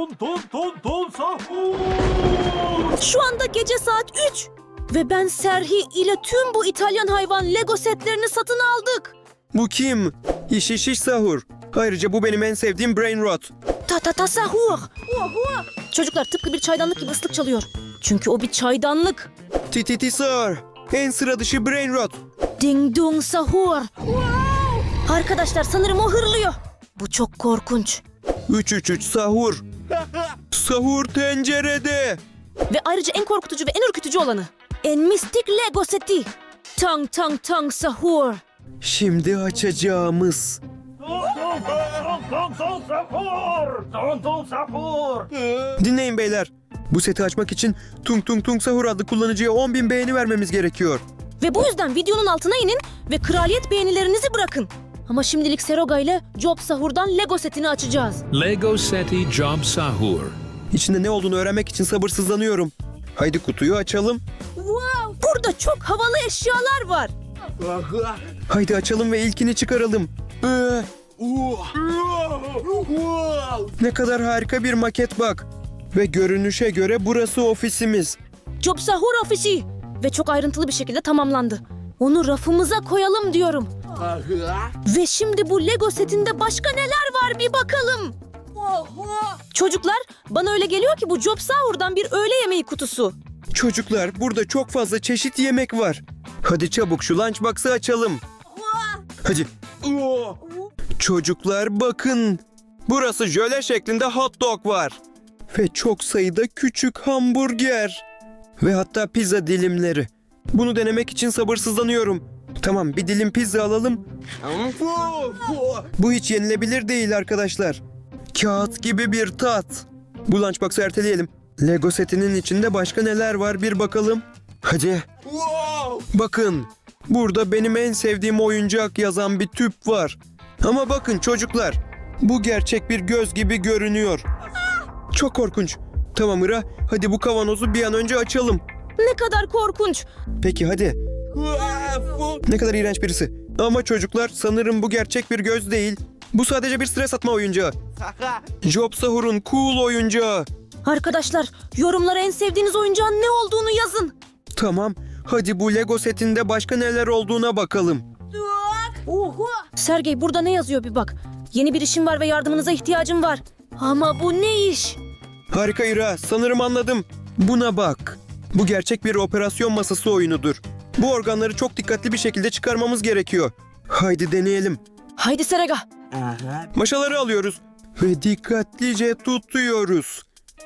ton ton ton ton sahur. Şu anda gece saat 3. Ve ben Serhi ile tüm bu İtalyan hayvan Lego setlerini satın aldık. Bu kim? İş iş iş sahur. Ayrıca bu benim en sevdiğim brain rot. Ta ta ta sahur. Çocuklar tıpkı bir çaydanlık gibi ıslık çalıyor. Çünkü o bir çaydanlık. Tititi sir. En sıra dışı brain rot. Ding dong sahur. Arkadaşlar sanırım o hırlıyor. Bu çok korkunç. 333 sahur. Sahur tencerede. Ve ayrıca en korkutucu ve en ürkütücü olanı. En mistik Lego seti. Tang tang tang sahur. Şimdi açacağımız. Dinleyin beyler. Bu seti açmak için Tung Tung Tung Sahur adlı kullanıcıya 10.000 beğeni vermemiz gerekiyor. Ve bu yüzden videonun altına inin ve kraliyet beğenilerinizi bırakın. Ama şimdilik Seroga ile Job Sahur'dan Lego setini açacağız. Lego Seti Job Sahur. İçinde ne olduğunu öğrenmek için sabırsızlanıyorum. Haydi kutuyu açalım. Burada çok havalı eşyalar var. Haydi açalım ve ilkini çıkaralım. Ee, ne kadar harika bir maket bak. Ve görünüşe göre burası ofisimiz. Job Sahur ofisi. Ve çok ayrıntılı bir şekilde tamamlandı. Onu rafımıza koyalım diyorum. Ve şimdi bu Lego setinde başka neler var bir bakalım. Çocuklar bana öyle geliyor ki bu Job bir öğle yemeği kutusu. Çocuklar burada çok fazla çeşit yemek var. Hadi çabuk şu lunchbox'ı açalım. Hadi. Çocuklar bakın. Burası jöle şeklinde hot dog var. Ve çok sayıda küçük hamburger. Ve hatta pizza dilimleri. Bunu denemek için sabırsızlanıyorum. Tamam bir dilim pizza alalım. Bu hiç yenilebilir değil arkadaşlar. Kağıt gibi bir tat. Bu lunchbox'ı erteleyelim. Lego setinin içinde başka neler var bir bakalım. Hadi. Bakın. Burada benim en sevdiğim oyuncak yazan bir tüp var. Ama bakın çocuklar. Bu gerçek bir göz gibi görünüyor. Çok korkunç. Tamam Ira, hadi bu kavanozu bir an önce açalım. Ne kadar korkunç. Peki hadi. Ne kadar iğrenç birisi. Ama çocuklar sanırım bu gerçek bir göz değil. Bu sadece bir stres atma oyuncağı. Job Sahur'un cool oyuncağı. Arkadaşlar yorumlara en sevdiğiniz oyuncağın ne olduğunu yazın. Tamam, hadi bu Lego setinde başka neler olduğuna bakalım. Sergey burada ne yazıyor bir bak. Yeni bir işim var ve yardımınıza ihtiyacım var. Ama bu ne iş? Harika Ira, sanırım anladım. Buna bak. Bu gerçek bir operasyon masası oyunudur. Bu organları çok dikkatli bir şekilde çıkarmamız gerekiyor. Haydi deneyelim. Haydi Serega. Maşaları alıyoruz ve dikkatlice tutuyoruz.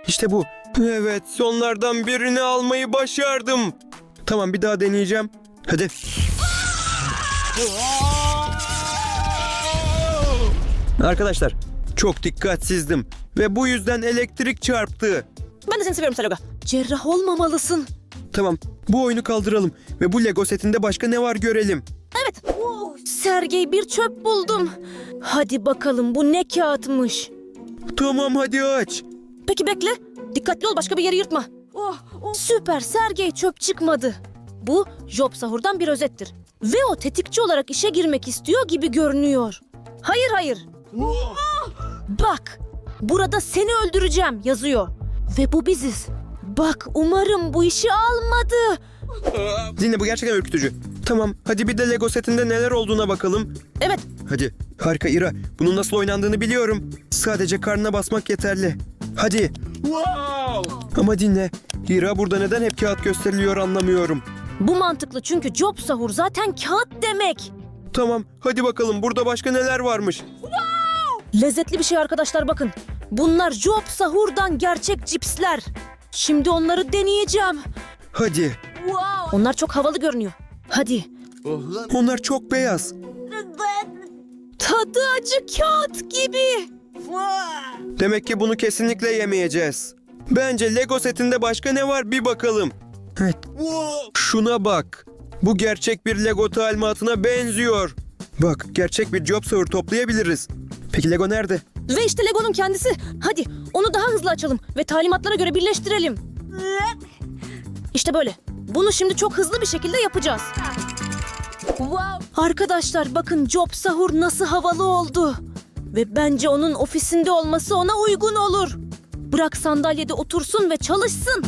İşte bu. Evet, sonlardan birini almayı başardım. Tamam, bir daha deneyeceğim. Hadi. Arkadaşlar, çok dikkatsizdim ve bu yüzden elektrik çarptı. Ben de seni seviyorum Serega. Cerrah olmamalısın. Tamam, bu oyunu kaldıralım ve bu Lego setinde başka ne var görelim. Evet. Sergey bir çöp buldum. Hadi bakalım bu ne kağıtmış. Tamam, hadi aç. Peki bekle. Dikkatli ol başka bir yeri yırtma. Süper Sergey çöp çıkmadı. Bu Job Sahur'dan bir özettir. Ve o tetikçi olarak işe girmek istiyor gibi görünüyor. Hayır hayır. Bak burada seni öldüreceğim yazıyor. Ve bu biziz. Bak umarım bu işi almadı. Dinle bu gerçekten ürkütücü. Tamam, hadi bir de Lego setinde neler olduğuna bakalım. Evet Hadi. Harika Ira. Bunun nasıl oynandığını biliyorum. Sadece karnına basmak yeterli. Hadi. Ama dinle. Ira burada neden hep kağıt gösteriliyor anlamıyorum. bu mantıklı çünkü Job Sahur zaten kağıt demek. Tamam. Hadi bakalım burada başka neler varmış. Lezzetli bir şey arkadaşlar bakın. Bunlar Job Sahur'dan gerçek cipsler. Şimdi onları deneyeceğim. Hadi. Onlar çok havalı görünüyor. Hadi. Onlar çok beyaz. Tadı acı kağıt gibi. Demek ki bunu kesinlikle yemeyeceğiz. Bence Lego setinde başka ne var bir bakalım. Evet. Şuna bak. Bu gerçek bir Lego talimatına benziyor. Bak gerçek bir job server toplayabiliriz. Peki Lego nerede? Ve işte Lego'nun kendisi. Hadi onu daha hızlı açalım ve talimatlara göre birleştirelim. İşte böyle. Bunu şimdi çok hızlı bir şekilde yapacağız. Arkadaşlar bakın Job Sahur nasıl havalı oldu. Ve bence onun ofisinde olması ona uygun olur. Bırak sandalyede otursun ve çalışsın.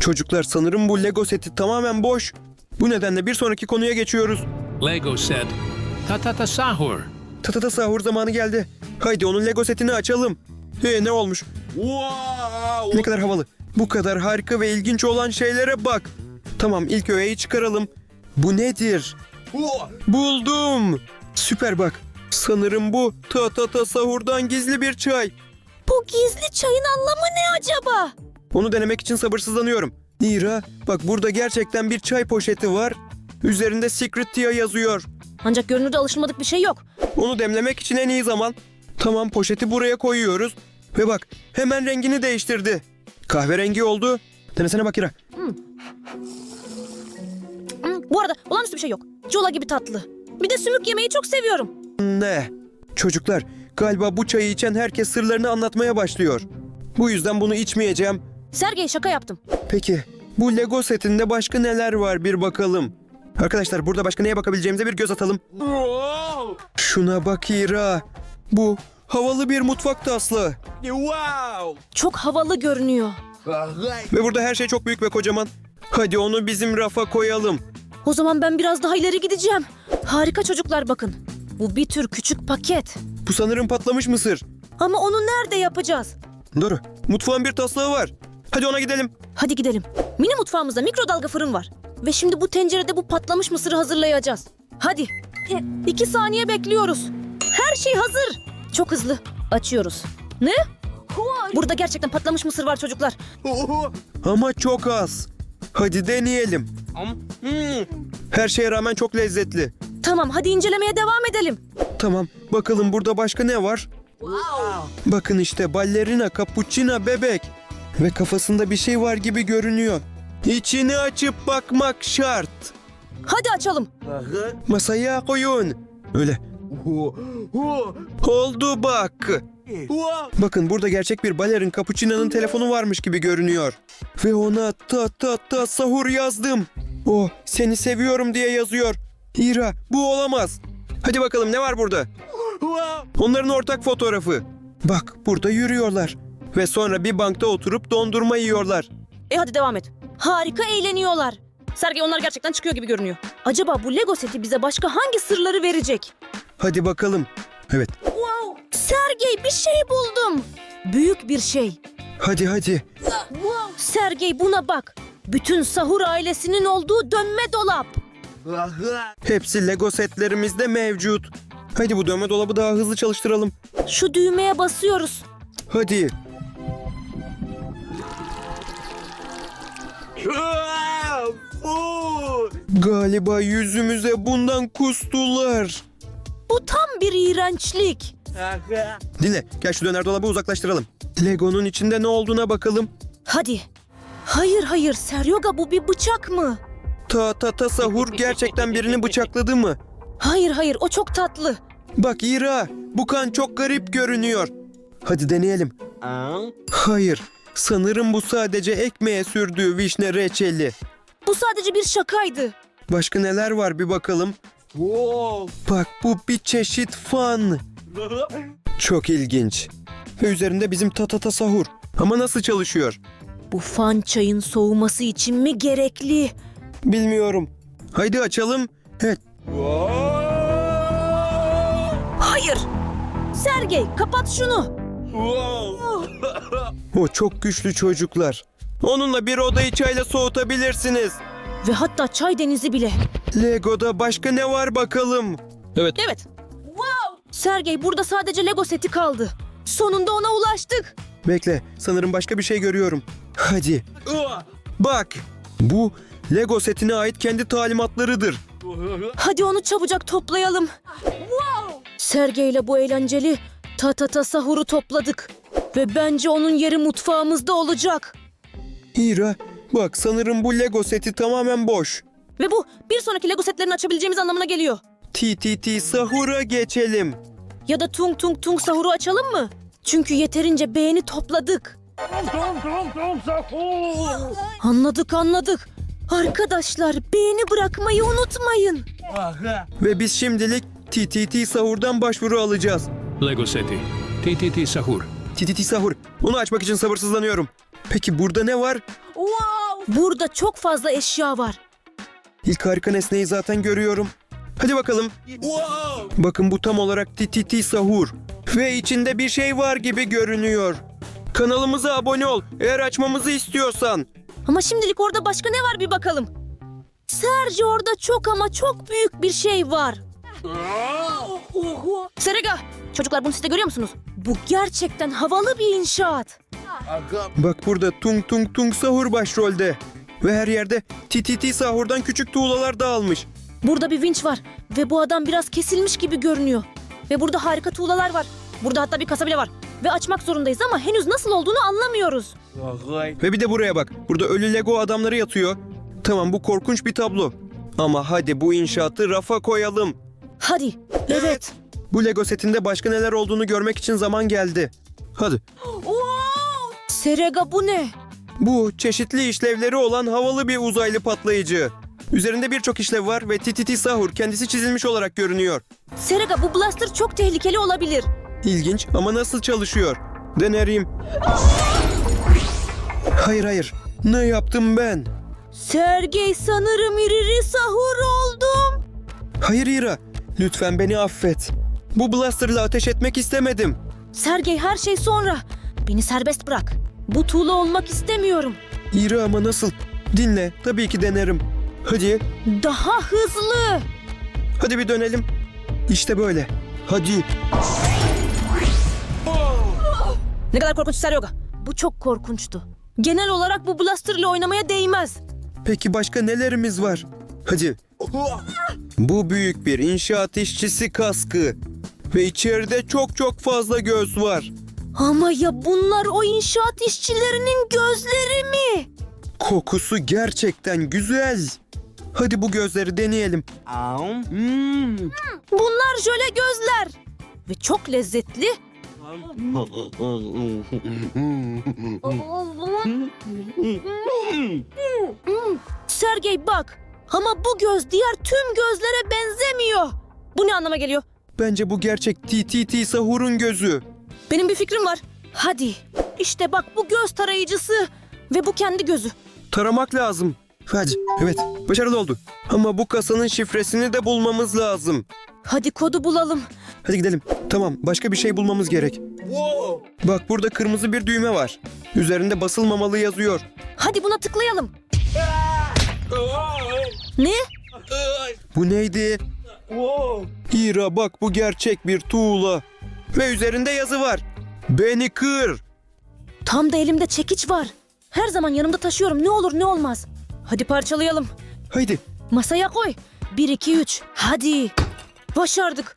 Çocuklar sanırım bu Lego seti tamamen boş. Bu nedenle bir sonraki konuya geçiyoruz. Lego set Tatata Sahur. Tatata sahur zamanı geldi. Haydi onun Lego setini açalım. He ne olmuş? Ne kadar havalı. Bu kadar harika ve ilginç olan şeylere bak. Tamam ilk öğeyi çıkaralım. Bu nedir? Buldum. Süper bak. Sanırım bu Tatata sahurdan gizli bir çay. Bu gizli çayın anlamı ne acaba? Onu denemek için sabırsızlanıyorum. Nira, bak burada gerçekten bir çay poşeti var. Üzerinde Secret Tea yazıyor. Ancak görünürde alışılmadık bir şey yok. Onu demlemek için en iyi zaman. Tamam poşeti buraya koyuyoruz. Ve bak hemen rengini değiştirdi. Kahverengi oldu. Denesene bak İra. Hmm, bu arada olağanüstü bir şey yok. Cola gibi tatlı. Bir de sümük yemeyi çok seviyorum. Ne? Çocuklar galiba bu çayı içen herkes sırlarını anlatmaya başlıyor. Bu yüzden bunu içmeyeceğim. Sergey şaka yaptım. Peki bu Lego setinde başka neler var bir bakalım. Arkadaşlar burada başka neye bakabileceğimize bir göz atalım. Şuna bak İra. Bu havalı bir mutfak taslı. Çok havalı görünüyor. Ve burada her şey çok büyük ve kocaman. Hadi onu bizim rafa koyalım. O zaman ben biraz daha ileri gideceğim. Harika çocuklar bakın. Bu bir tür küçük paket. Bu sanırım patlamış mısır. Ama onu nerede yapacağız? Doğru. Mutfağın bir taslağı var. Hadi ona gidelim. Hadi gidelim. Mini mutfağımızda mikrodalga fırın var. Ve şimdi bu tencerede bu patlamış mısırı hazırlayacağız. Hadi. E, iki saniye bekliyoruz. Her şey hazır. Çok hızlı. Açıyoruz. Ne? Burada gerçekten patlamış mısır var çocuklar. Ama çok az. Hadi deneyelim. Her şeye rağmen çok lezzetli. Tamam hadi incelemeye devam edelim. Tamam. Bakalım burada başka ne var? Bakın işte ballerina cappuccina bebek. Ve kafasında bir şey var gibi görünüyor. İçini açıp bakmak şart. Hadi açalım. Masaya koyun. Öyle. Oldu bak. Bakın burada gerçek bir balerin Capuchina'nın telefonu varmış gibi görünüyor. Ve ona ta ta ta sahur yazdım. O seni seviyorum diye yazıyor. İra bu olamaz. Hadi bakalım ne var burada? Onların ortak fotoğrafı. Bak burada yürüyorlar. Ve sonra bir bankta oturup dondurma yiyorlar. E hadi devam et. Harika eğleniyorlar. Sergey onlar gerçekten çıkıyor gibi görünüyor. Acaba bu Lego seti bize başka hangi sırları verecek? Hadi bakalım. Evet. Sergey bir şey buldum. Büyük bir şey. Hadi hadi. Sergey buna bak. Bütün sahur ailesinin olduğu dönme dolap. Hepsi Lego setlerimizde mevcut. Hadi bu dönme dolabı daha hızlı çalıştıralım. Şu düğmeye basıyoruz. Hadi. Galiba yüzümüze bundan kustular. Bu tam bir iğrençlik. Dinle, gel şu döner dolabı uzaklaştıralım. Lego'nun içinde ne olduğuna bakalım. Hadi. Hayır hayır Seryoga bu bir bıçak mı? Ta ta ta sahur gerçekten birini bıçakladı mı? Hayır hayır o çok tatlı. Bak İra, bu kan çok garip görünüyor. Hadi deneyelim. Hayır, sanırım bu sadece ekmeğe sürdüğü vişne reçeli. Bu sadece bir şakaydı. Başka neler var bir bakalım. Bak bu bir çeşit fan. Çok ilginç. Ve üzerinde bizim tatata sahur. Ama nasıl çalışıyor? Bu fan çayın soğuması için mi gerekli? Bilmiyorum. Haydi açalım. Evet. Hayır. Sergey kapat şunu. O çok güçlü çocuklar. Onunla bir odayı çayla soğutabilirsiniz. Ve hatta çay denizi bile. Lego'da başka ne var bakalım? Evet. Evet. Sergey burada sadece Lego seti kaldı. Sonunda ona ulaştık. Bekle, sanırım başka bir şey görüyorum. Hadi. Bak. Bu Lego setine ait kendi talimatlarıdır. Hadi onu çabucak toplayalım. Sergey ile bu eğlenceli tatata sahuru topladık. Ve bence onun yeri mutfağımızda olacak. Hira, bak sanırım bu Lego seti tamamen boş. Ve bu bir sonraki Lego setlerini açabileceğimiz anlamına geliyor. TTT sahura geçelim. Ya da tung tung tung sahuru açalım mı? Çünkü yeterince beğeni topladık. Anladık anladık. Arkadaşlar beğeni bırakmayı unutmayın. Ve biz şimdilik TTT sahurdan başvuru alacağız. Lego seti. TTT Sahur. Tititi sahur. Onu açmak için sabırsızlanıyorum. Peki burada ne var? Burada çok fazla eşya var. İlk harika nesneyi zaten görüyorum. Hadi bakalım. Bakın bu tam olarak TTT sahur. Ve içinde bir şey var gibi görünüyor. Kanalımıza abone ol eğer açmamızı istiyorsan. Ama şimdilik orada başka ne var bir bakalım. Sergi orada çok ama çok büyük bir şey var. Serega, çocuklar bunu siz de görüyor musunuz? Bu gerçekten havalı bir inşaat. Bak burada tung tung tung sahur başrolde. Ve her yerde TTT sahurdan küçük tuğlalar dağılmış. Burada bir vinç var ve bu adam biraz kesilmiş gibi görünüyor. Ve burada harika tuğlalar var. Burada hatta bir kasa bile var. Ve açmak zorundayız ama henüz nasıl olduğunu anlamıyoruz. Ve bir de buraya bak. Burada ölü Lego adamları yatıyor. Tamam bu korkunç bir tablo. Ama hadi bu inşaatı rafa koyalım. Hadi. Evet. Bu Lego setinde başka neler olduğunu görmek için zaman geldi. Hadi. Serega bu ne? Bu çeşitli işlevleri olan havalı bir uzaylı patlayıcı. Üzerinde birçok işlev var ve TTT Sahur kendisi çizilmiş olarak görünüyor. Serega bu blaster çok tehlikeli olabilir. İlginç ama nasıl çalışıyor? Denerim. Hayır hayır. Ne yaptım ben? Sergey sanırım iriri sahur oldum. Hayır İra. Lütfen beni affet. Bu blasterla ateş etmek istemedim. Sergey her şey sonra. Beni serbest bırak. Bu tuğla olmak istemiyorum. İra ama nasıl? Dinle. Tabii ki denerim. Hadi. Daha hızlı. Hadi bir dönelim. İşte böyle. Hadi. Ne kadar korkunç Seryoga. Bu çok korkunçtu. Genel olarak bu blaster ile oynamaya değmez. Peki başka nelerimiz var? Hadi. Bu büyük bir inşaat işçisi kaskı. Ve içeride çok çok fazla göz var. Ama ya bunlar o inşaat işçilerinin gözleri mi? Kokusu gerçekten güzel. Hadi bu gözleri deneyelim. Bunlar jöle gözler. Ve çok lezzetli. Sergey bak. Ama bu göz diğer tüm gözlere benzemiyor. Bu ne anlama geliyor? Bence bu gerçek TTT Sahur'un gözü. Benim bir fikrim var. Hadi. İşte bak bu göz tarayıcısı. Ve bu kendi gözü. Taramak lazım. Hadi. Evet. Başarılı oldu. Ama bu kasanın şifresini de bulmamız lazım. Hadi kodu bulalım. Hadi gidelim. Tamam. Başka bir şey bulmamız gerek. Bak burada kırmızı bir düğme var. Üzerinde basılmamalı yazıyor. Hadi buna tıklayalım. Ne? Bu neydi? İra bak bu gerçek bir tuğla. Ve üzerinde yazı var. Beni kır. Tam da elimde çekiç var. Her zaman yanımda taşıyorum ne olur ne olmaz. Hadi parçalayalım. Haydi. Masaya koy. 1 2 3. Hadi. Başardık.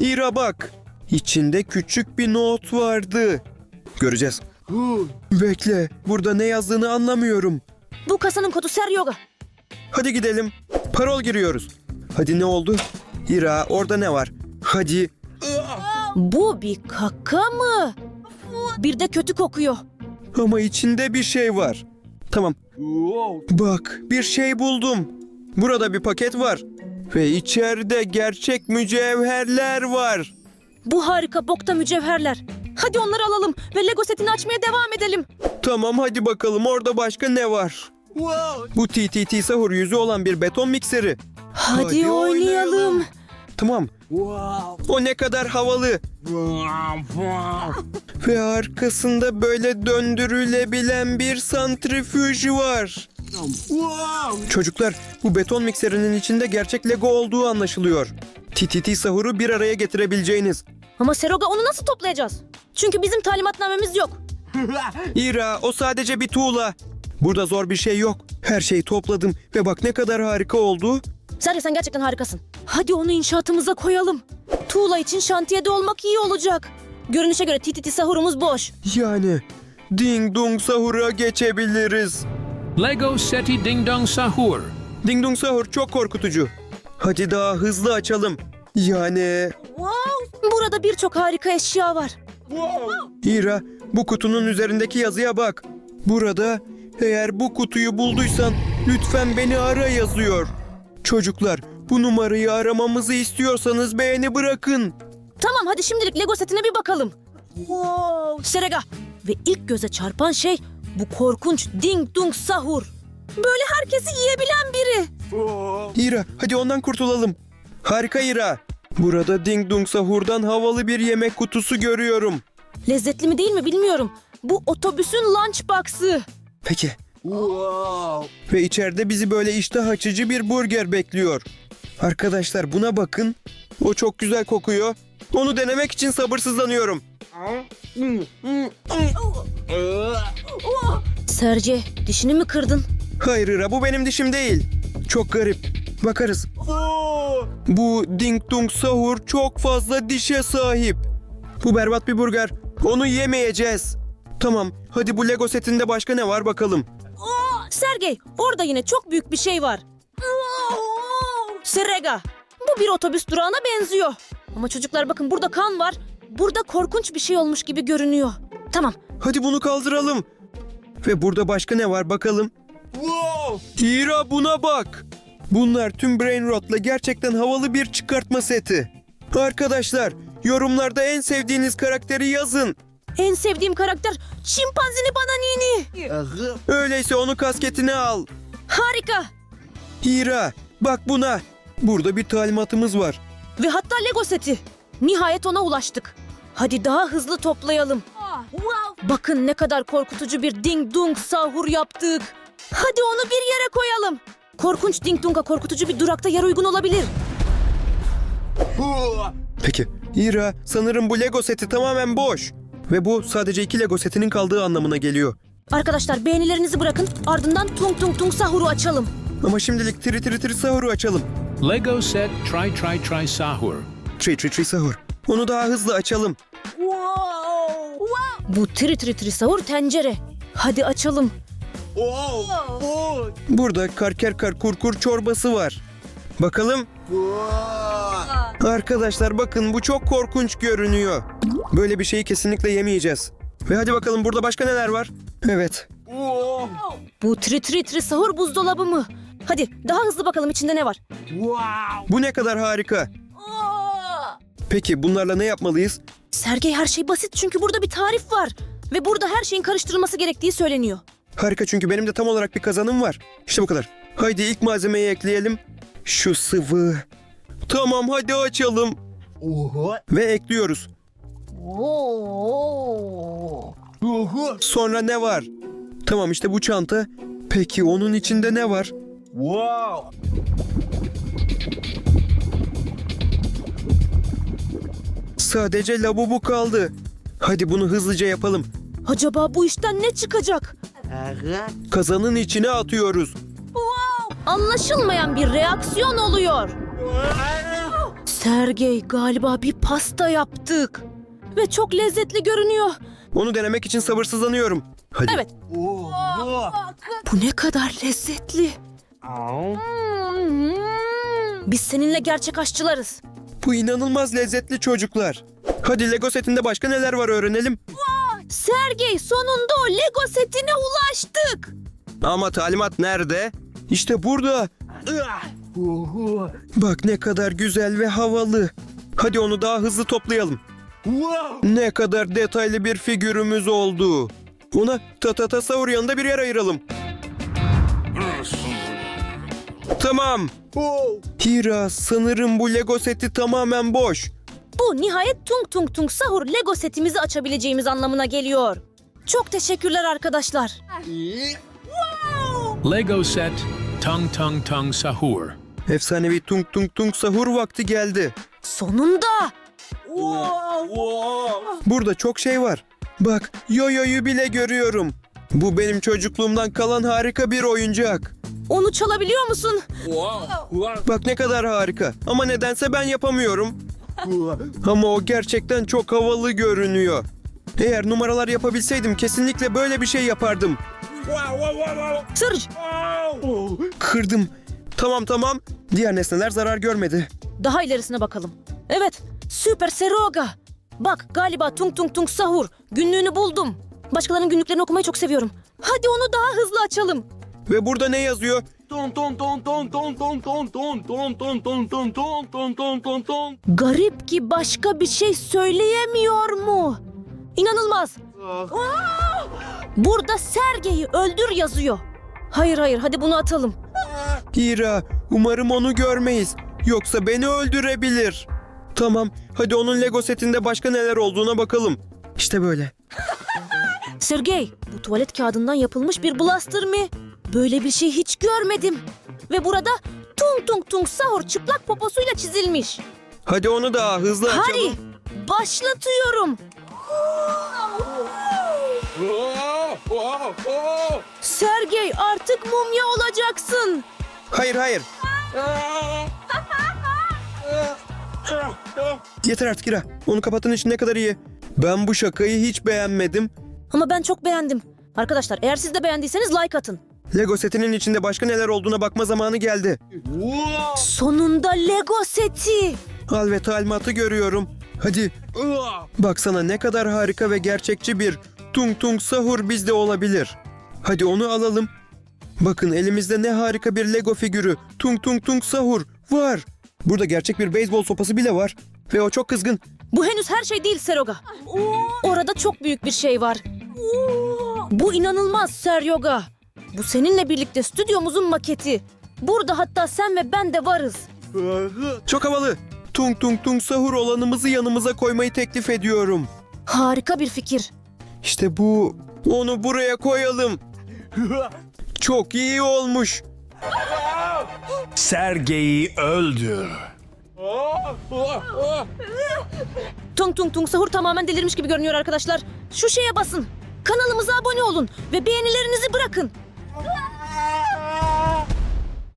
İra bak. İçinde küçük bir not vardı. Göreceğiz. Bekle. Burada ne yazdığını anlamıyorum. Bu kasanın kodu Seryoga. Hadi gidelim. Parol giriyoruz. Hadi ne oldu? İra orada ne var? Hadi. Bu bir kaka mı? Bir de kötü kokuyor. Ama içinde bir şey var. Tamam. Bak bir şey buldum. Burada bir paket var. Ve içeride gerçek mücevherler var. Bu harika bokta mücevherler. Hadi onları alalım ve Lego setini açmaya devam edelim. Tamam hadi bakalım orada başka ne var? Bu TTT sahur yüzü olan bir beton mikseri. Hadi, Hadi oynayalım. oynayalım. Tamam. O ne kadar havalı. Ve arkasında böyle döndürülebilen bir santrifüj var. Çocuklar bu beton mikserinin içinde gerçek Lego olduğu anlaşılıyor. TTT sahuru bir araya getirebileceğiniz. Ama Seroga onu nasıl toplayacağız? Çünkü bizim talimatnamemiz yok. İra o sadece bir tuğla. Burada zor bir şey yok. Her şeyi topladım ve bak ne kadar harika oldu. Sergey sen gerçekten harikasın. Hadi onu inşaatımıza koyalım. Tuğla için şantiyede olmak iyi olacak. Görünüşe göre tititi sahurumuz boş. Yani ding dong sahura geçebiliriz. Lego seti Ding Dong Sahur. Ding dong sahur çok korkutucu. Hadi daha hızlı açalım. Yani Burada birçok harika eşya var. İra bu kutunun üzerindeki yazıya bak. Burada eğer bu kutuyu bulduysan lütfen beni ara yazıyor. Çocuklar bu numarayı aramamızı istiyorsanız beğeni bırakın. Tamam hadi şimdilik Lego setine bir bakalım. Serega. Ve ilk göze çarpan şey bu korkunç Ding Dong Sahur. Böyle herkesi yiyebilen biri. Hira hadi ondan kurtulalım. Harika Hira. Burada Ding Dong Sahur'dan havalı bir yemek kutusu görüyorum. Lezzetli mi değil mi bilmiyorum. Bu otobüsün lunchbox'ı. Peki. Ve içeride bizi böyle iştah açıcı bir burger bekliyor. Arkadaşlar buna bakın. O çok güzel kokuyor. Onu denemek için sabırsızlanıyorum. Serce dişini mi kırdın? Hayır Hira bu benim dişim değil. Çok garip. Bakarız. Bu Ding Dong Sahur çok fazla dişe sahip. Bu berbat bir burger. Onu yemeyeceğiz. Tamam hadi bu Lego setinde başka ne var bakalım. Sergey orada yine çok büyük bir şey var. Serega bu bir otobüs durağına benziyor. Ama çocuklar bakın burada kan var. Burada korkunç bir şey olmuş gibi görünüyor. Tamam Hadi bunu kaldıralım. Ve burada başka ne var bakalım. Hira buna bak. Bunlar tüm Brain Rot'la gerçekten havalı bir çıkartma seti. Arkadaşlar yorumlarda en sevdiğiniz karakteri yazın. En sevdiğim karakter Çimpanzini Bananini. Öyleyse onu kasketine al. Harika. Hira bak buna. Burada bir talimatımız var. Ve hatta Lego seti. Nihayet ona ulaştık. Hadi daha hızlı toplayalım. Bakın ne kadar korkutucu bir ding dong sahur yaptık. Hadi onu bir yere koyalım. Korkunç ding dong'a korkutucu bir durakta yer uygun olabilir. Peki. Hira sanırım bu Lego seti tamamen boş. Ve bu sadece iki Lego setinin kaldığı anlamına geliyor. Arkadaşlar beğenilerinizi bırakın ardından tung tung tung sahuru açalım. Ama şimdilik Tri Tri Tri Sahur'u açalım. Lego set Try Try Try Sahur. Tri Tri Tri Sahur. Onu daha hızlı açalım. Bu tri tri tri sahur tencere. Hadi açalım. Burada karker kar kurkur çorbası var. Bakalım. Arkadaşlar bakın bu çok korkunç görünüyor. Böyle bir şeyi kesinlikle yemeyeceğiz. Ve hadi bakalım burada başka neler var? Evet. Bu tri tri tri sahur buzdolabı mı? Hadi daha hızlı bakalım içinde ne var. Bu ne kadar harika. Peki bunlarla ne yapmalıyız? Sergey her şey basit çünkü burada bir tarif var. Ve burada her şeyin karıştırılması gerektiği söyleniyor. Harika çünkü benim de tam olarak bir kazanım var. İşte bu kadar. Haydi ilk malzemeyi ekleyelim. Şu sıvı. Tamam hadi açalım. Ve ekliyoruz. Sonra ne var? Tamam işte bu çanta. Peki onun içinde ne var? Sadece lavabo kaldı. Hadi bunu hızlıca yapalım. Acaba bu işten ne çıkacak? Kazanın içine atıyoruz. Anlaşılmayan bir reaksiyon oluyor. Sergey galiba bir pasta yaptık. Ve çok lezzetli görünüyor. Onu denemek için sabırsızlanıyorum. Hadi. Evet. Bu ne kadar lezzetli. Biz seninle gerçek aşçılarız. Bu inanılmaz lezzetli çocuklar. Hadi Lego setinde başka neler var öğrenelim. Sergey sonunda o Lego setine ulaştık. Ama talimat nerede? İşte burada. Bak ne kadar güzel ve havalı. Hadi onu daha hızlı toplayalım. Ne kadar detaylı bir figürümüz oldu. Ona ta tasavvur yanında bir yer ayıralım. Tamam. Hira sanırım bu Lego seti tamamen boş. Bu nihayet tung tung tung sahur Lego setimizi açabileceğimiz anlamına geliyor. Çok teşekkürler arkadaşlar. Lego set Tung Tung Tung Sahur. Efsanevi tung tung tung sahur vakti geldi. Sonunda. Burada çok şey var. Bak yoyoyu bile görüyorum. Bu benim çocukluğumdan kalan harika bir oyuncak. Onu çalabiliyor musun? Bak ne kadar harika. Ama nedense ben yapamıyorum. Ama o gerçekten çok havalı görünüyor. Eğer numaralar yapabilseydim kesinlikle böyle bir şey yapardım. Sırç. Kırdım. Tamam tamam. Diğer nesneler zarar görmedi. Daha ilerisine bakalım. Evet, Süper Seroga. Bak galiba tung tung tung sahur. Günlüğünü buldum. Başkalarının günlüklerini okumayı çok seviyorum. Hadi onu daha hızlı açalım. Ve burada ne yazıyor? Ton ton ton ton ton ton ton ton ton ton ton ton ton ton ton ton ton. Garip ki başka bir şey söyleyemiyor mu? İnanılmaz. Burada Sergey'i öldür yazıyor. Hayır hayır hadi bunu atalım. Hira, umarım onu görmeyiz. Yoksa beni öldürebilir. Tamam, hadi onun Lego setinde başka neler olduğuna bakalım. İşte böyle. Sergey, bu tuvalet kağıdından yapılmış bir blaster mi? Böyle bir şey hiç görmedim. Ve burada tung tung tung sahur çıplak poposuyla çizilmiş. Hadi onu daha hızlı açalım. Hadi başlatıyorum. Sergey artık mumya olacaksın. Hayır hayır. Yeter artık Hira. Onu kapatın için ne kadar iyi. Ben bu şakayı hiç beğenmedim. Ama ben çok beğendim. Arkadaşlar eğer siz de beğendiyseniz like atın. Lego setinin içinde başka neler olduğuna bakma zamanı geldi. Sonunda Lego seti. Al ve talimatı görüyorum. Hadi. Baksana ne kadar harika ve gerçekçi bir tung tung sahur bizde olabilir. Hadi onu alalım. Bakın elimizde ne harika bir Lego figürü. Tung tung tung sahur var. Burada gerçek bir beyzbol sopası bile var. Ve o çok kızgın. Bu henüz her şey değil Seroga. Orada çok büyük bir şey var. Bu inanılmaz Seryoga. Bu seninle birlikte stüdyomuzun maketi. Burada hatta sen ve ben de varız. Çok havalı. Tung tung tung sahur olanımızı yanımıza koymayı teklif ediyorum. Harika bir fikir. İşte bu. Onu buraya koyalım. Çok iyi olmuş. Sergey'i öldür. Tung tung tung sahur tamamen delirmiş gibi görünüyor arkadaşlar. Şu şeye basın. Kanalımıza abone olun ve beğenilerinizi bırakın.